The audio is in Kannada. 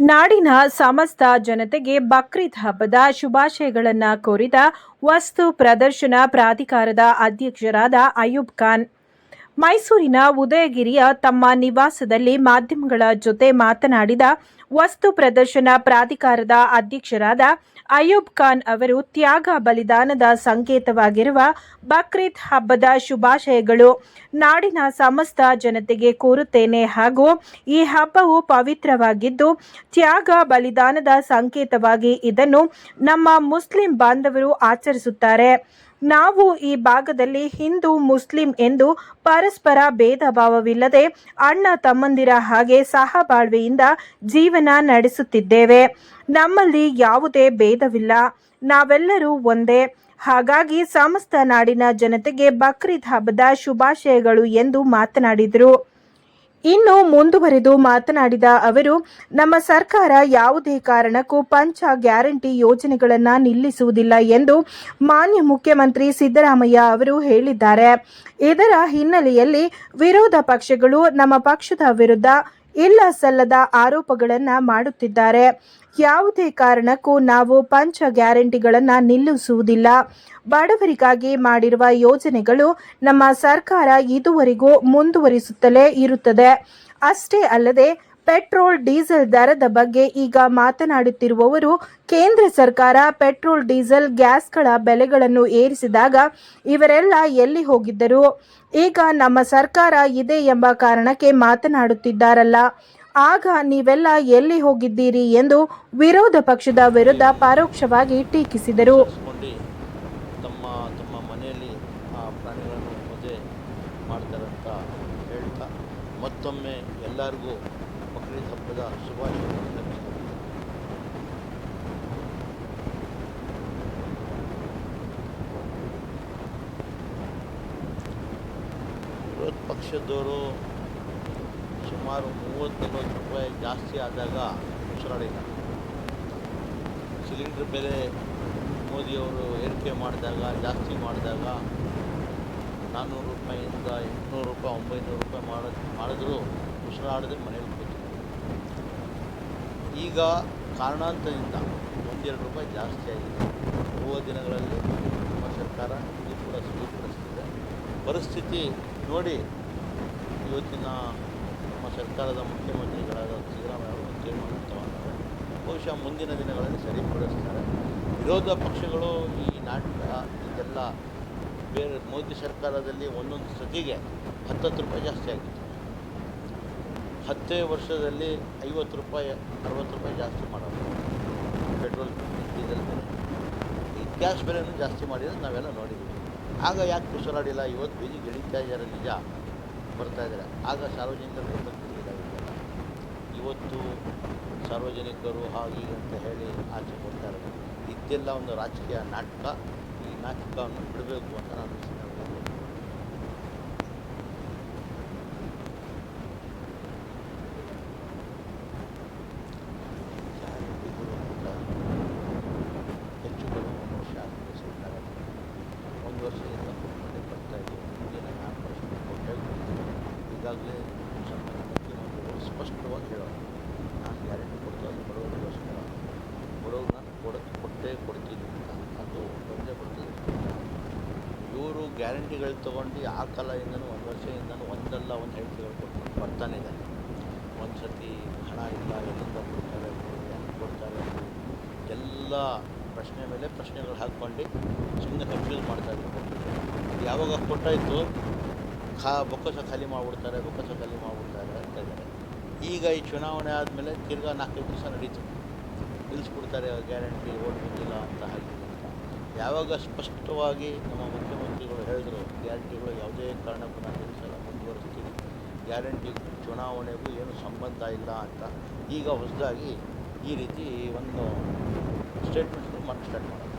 ನಾಡಿನ ಸಮಸ್ತ ಜನತೆಗೆ ಬಕ್ರೀದ್ ಹಬ್ಬದ ಶುಭಾಶಯಗಳನ್ನು ಕೋರಿದ ವಸ್ತು ಪ್ರದರ್ಶನ ಪ್ರಾಧಿಕಾರದ ಅಧ್ಯಕ್ಷರಾದ ಅಯೂಬ್ ಖಾನ್. ಮೈಸೂರಿನ ಉದಯಗಿರಿಯ ತಮ್ಮ ನಿವಾಸದಲ್ಲಿ ಮಾಧ್ಯಮಗಳ ಜೊತೆ ಮಾತನಾಡಿದ ವಸ್ತು ಪ್ರದರ್ಶನ ಪ್ರಾಧಿಕಾರದ ಅಧ್ಯಕ್ಷರಾದ ಅಯೂಬ್ ಖಾನ್ ಅವರು, ತ್ಯಾಗ ಬಲಿದಾನದ ಸಂಕೇತವಾಗಿರುವ ಬಕ್ರೀದ್ ಹಬ್ಬದ ಶುಭಾಶಯಗಳು ನಾಡಿನ ಸಮಸ್ತ ಜನತೆಗೆ ಕೋರುತ್ತೇನೆ ಹಾಗೂ ಈ ಹಬ್ಬವು ಪವಿತ್ರವಾಗಿದ್ದು, ತ್ಯಾಗ ಬಲಿದಾನದ ಸಂಕೇತವಾಗಿ ಇದನ್ನು ನಮ್ಮ ಮುಸ್ಲಿಂ ಬಾಂಧವರು ಆಚರಿಸುತ್ತಾರೆ. ನಾವು ಈ ಭಾಗದಲ್ಲಿ ಹಿಂದೂ, ಮುಸ್ಲಿಂ ಎಂದು ಪರಸ್ಪರ ಭೇದ ಭಾವವಿಲ್ಲದೆ ಅಣ್ಣ ತಮ್ಮಂದಿರ ಹಾಗೆ ಸಹಬಾಳ್ವೆಯಿಂದ ಜೀವನ ನಡೆಸುತ್ತಿದ್ದೇವೆ. ನಮ್ಮಲ್ಲಿ ಯಾವುದೇ ಭೇದವಿಲ್ಲ. ನಾವೆಲ್ಲರೂ ಒಂದೇ. ಹಾಗಾಗಿ ಸಮಸ್ತ ನಾಡಿನ ಜನತೆಗೆ ಬಕ್ರೀದ್ ಹಬ್ಬದ ಶುಭಾಶಯಗಳು ಎಂದು ಮಾತನಾಡಿದರು. ಇನ್ನು ಮುಂದುವರೆದು ಮಾತನಾಡಿದ ಅವರು, ನಮ್ಮ ಸರ್ಕಾರ ಯಾವುದೇ ಕಾರಣಕ್ಕೂ ಪಂಚ ಗ್ಯಾರಂಟಿ ಯೋಜನೆಗಳನ್ನು ನಿಲ್ಲಿಸುವುದಿಲ್ಲ ಎಂದು ಮಾನ್ಯ ಮುಖ್ಯಮಂತ್ರಿ ಸಿದ್ದರಾಮಯ್ಯ ಅವರು ಹೇಳಿದ್ದಾರೆ. ಇದರ ಹಿನ್ನೆಲೆಯಲ್ಲಿ ವಿರೋಧ ಪಕ್ಷಗಳು ನಮ್ಮ ಪಕ್ಷದ ವಿರುದ್ಧ ಇಲ್ಲ ಸಲ್ಲದ ಆರೋಪಗಳನ್ನು ಮಾಡುತ್ತಿದ್ದಾರೆ. ಯಾವುದೇ ಕಾರಣಕ್ಕೂ ನಾವು ಪಂಚ ಗ್ಯಾರಂಟಿಗಳನ್ನು ನಿಲ್ಲಿಸುವುದಿಲ್ಲ. ಬಡವರಿಗಾಗಿ ಮಾಡಿರುವ ಯೋಜನೆಗಳು ನಮ್ಮ ಸರ್ಕಾರ ಇದುವರೆಗೂ ಮುಂದುವರಿಸುತ್ತಲೇ ಇರುತ್ತದೆ. ಅಷ್ಟೇ ಅಲ್ಲದೆ ಪೆಟ್ರೋಲ್, ಡೀಸೆಲ್ ದರದ ಬಗ್ಗೆ ಈಗ ಮಾತನಾಡುತ್ತಿರುವವರು, ಕೇಂದ್ರ ಸರ್ಕಾರ ಪೆಟ್ರೋಲ್, ಡೀಸೆಲ್, ಗ್ಯಾಸ್ಗಳ ಬೆಲೆಗಳನ್ನು ಏರಿಸಿದಾಗ ಇವರೆಲ್ಲ ಎಲ್ಲಿ ಹೋಗಿದ್ದರು? ಈಗ ನಮ್ಮ ಸರ್ಕಾರ ಇದೆ ಎಂಬ ಕಾರಣಕ್ಕೆ ಮಾತನಾಡುತ್ತಿದ್ದಾರಲ್ಲ. ಆಗ ನೀವೆಲ್ಲ ಎಲ್ಲಿ ಹೋಗಿದ್ದೀರಿ ಎಂದು ವಿರೋಧ ಪಕ್ಷದ ವಿರುದ್ಧ ಪರೋಕ್ಷವಾಗಿ ಟೀಕಿಸಿದರು. ಮತ್ತೊಮ್ಮೆ ಎಲ್ಲರಿಗೂ ಬಕ್ರೀದ್ ಹಬ್ಬದ ಶುಭಾಶಯಗಳನ್ನು. ವಿರೋಧ ಪಕ್ಷದವರು ಸುಮಾರು ಮೂವತ್ತು ನಲವತ್ತು ರೂಪಾಯಿ ಜಾಸ್ತಿ ಆದಾಗ ಉಸಿರಾಡಿಲ್ಲ ಸಿಲಿಂಡರ್ ಬೆಲೆ ಮೋದಿಯವರು ಏರಿಕೆ ಮಾಡಿದಾಗ ಜಾಸ್ತಿ ಮಾಡಿದಾಗ ನಾನ್ನೂರು ರೂಪಾಯಿಯಿಂದ ಎಂಟುನೂರು ರೂಪಾಯಿ ಒಂಬೈನೂರು ರೂಪಾಯಿ ಮಾಡ ಮಾಡಿದ್ರು ಉಸಿರಾಡದೆ ಕೂತಿದ್ರು ಈಗ ಕಾರಣಾಂತರದಿಂದ ಒಂದೆರಡು ರೂಪಾಯಿ ಜಾಸ್ತಿ ಆಗಿದೆ. ಮೂವ ದಿನಗಳಲ್ಲಿ ನಮ್ಮ ಸರ್ಕಾರ ಇದು ಕೂಡ ಸ್ವೀಕರಿಸ್ತಿದೆ ಪರಿಸ್ಥಿತಿ ನೋಡಿ, ಇವತ್ತಿನ ನಮ್ಮ ಸರ್ಕಾರದ ಮುಖ್ಯಮಂತ್ರಿಗಳಾದ ಸಿದ್ದರಾಮಯ್ಯ ಅವರು ತೀರ್ಮಾನ ತಗೊಂಡಾರೆ ಬಹುಶಃ ಮುಂದಿನ ದಿನಗಳಲ್ಲಿ ಸರಿಪಡಿಸ್ತಾರೆ ವಿರೋಧ ಪಕ್ಷಗಳು ಈ ನಾಟಕ ಇದೆಲ್ಲ ಬೇರೆ ಮೋದಿ ಸರ್ಕಾರದಲ್ಲಿ ಒಂದೊಂದು ಸತಿಗೆ ಹತ್ತತ್ತು ರೂಪಾಯಿ ಜಾಸ್ತಿ ಆಗಿತ್ತು ಹತ್ತೇ ವರ್ಷದಲ್ಲಿ ಐವತ್ತು ರೂಪಾಯಿ, ಅರವತ್ತು ರೂಪಾಯಿ ಜಾಸ್ತಿ ಮಾಡೋದು. ಪೆಟ್ರೋಲ್, ಡೀಸೆಲ್ ಬೆಲೆ. ಈ ಗ್ಯಾಸ್ ಬೆಲೆನೂ ಜಾಸ್ತಿ ಮಾಡಿರೋದು ನಾವೆಲ್ಲ ನೋಡಿದ್ದೀವಿ. ಆಗ ಯಾಕೆ ಉಸಿರಾಡಿಲ್ಲ ಇವತ್ತು ಬೀದಿಗೆ ಇಳಿತಾ ಇದ್ದಾರೆ, ನಿಜ. ಬರ್ತಾ ಇದ್ದಾರೆ. ಆಗ ಸಾರ್ವಜನಿಕರು ಬಂದಿಲ್ಲ ಇವತ್ತು ಸಾರ್ವಜನಿಕರು ಹಾಗೆ ಅಂತ ಹೇಳಿ ಆಚೆ ಕೊಡ್ತಾ ಇರೋದು ಇದೆಲ್ಲ ಒಂದು ರಾಜಕೀಯ ನಾಟಕ. ಈ ನಾಟಕವನ್ನು ಬಿಡಬೇಕು ಅಂತ ನಾನು ಈ ಸಂದರ್ಭದಲ್ಲಿ ಗ್ಯಾರಂಟಿಗಳು ಕೂಡ ಹೆಚ್ಚು ಕಡಿಮೆ ಒಂದು ವರ್ಷ ಆಗಿದೆ ಸರ್ಕಾರ ಒಂದು ವರ್ಷದಿಂದ ಕೊಟ್ಟರೆ ಬರ್ತಾ ಇದೆ ಮುಂದಿನ ನಾಲ್ಕು ವರ್ಷ ಕೊಟ್ಟೆ ಈಗಾಗಲೇ ಸನ್ಮಾನ್ಯ ಮುಖ್ಯಮಂತ್ರಿಗಳು ಸ್ಪಷ್ಟವಾಗಿ ಹೇಳೋದು ನಾನು ಗ್ಯಾರಂಟಿ ಕೊಡ್ತಾ ಬಡವರಿಗೋಸ್ಕರ ನಾನು ಕೊಡೋಕ್ಕೆ ಕೊಟ್ಟೇ ಕೊಡ್ತೀನಿ ಅಂತ ಅದು ಬಂದೇ ಬರ್ತದೆ ಇವರು ಗ್ಯಾರಂಟಿಗಳು ತೊಗೊಂಡು ಆ ಕಾಲದಿಂದನೂ ಒಂದು ವರ್ಷದಿಂದನೂ ಒಂದಲ್ಲ ಒಂದು ಹೇಳಿಕೆಗಳು ಕೊಟ್ಟು ಬರ್ತಾನೆ ಇದ್ದಾರೆ ಒಂದು ಸರ್ತಿ ಹಣ ಇಲ್ಲ ಎಲ್ಲಿಂದ ಕೊಡ್ತಾರೆ ಹೆಂಗೆ ಕೊಡ್ತಾರೆ ಎಲ್ಲ ಪ್ರಶ್ನೆ ಮೇಲೆ ಪ್ರಶ್ನೆಗಳು ಹಾಕ್ಕೊಂಡು ಸುಮ್ಮನೆ ಕನ್ಫ್ಯೂಸ್ ಮಾಡ್ತಾ ಇದ್ದಾರೆ ಯಾವಾಗ ಕೊಟ್ಟಾಯಿತು ಖಾ, ಬೊಕ್ಕಸ ಖಾಲಿ ಮಾಡಿಬಿಡ್ತಾರೆ, ಬೊಕ್ಕಸ ಖಾಲಿ ಮಾಡಿಬಿಡ್ತಾರೆ ಅಂತ ಇದ್ದಾರೆ. ಈಗ ಈ ಚುನಾವಣೆ ಆದಮೇಲೆ ತಿರ್ಗಾ ನಾಲ್ಕೈದು ದಿವಸ ನಡೀತು. ನಿಲ್ಲಿಸ್ಬಿಡ್ತಾರೆ ಗ್ಯಾರಂಟಿ ಓಟ್ ಬಂದಿಲ್ಲ ಅಂತ ಹಾಗೆ. ಯಾವಾಗ ಸ್ಪಷ್ಟವಾಗಿ ನಮ್ಮ ಮುಖ್ಯಮಂತ್ರಿಗಳು ಹೇಳಿದ್ರು, ಗ್ಯಾರಂಟಿಗಳು ಯಾವುದೇ ಕಾರಣಕ್ಕೂ ನಾನು ನಿಲ್ಲಿಸಲ್ಲ ಮುಂದುವರಿಸ್ತೀನಿ ಗ್ಯಾರಂಟಿ ಚುನಾವಣೆಗೂ ಏನು ಸಂಬಂಧ ಇಲ್ಲ ಅಂತ. ಈಗ ಹೊಸದಾಗಿ ಈ ರೀತಿ ಒಂದು ಸ್ಟೇಟ್ಮೆಂಟ್ಗಳು ಮಾಡಿ ಸ್ಟಾರ್ಟ್ ಮಾಡೋದು.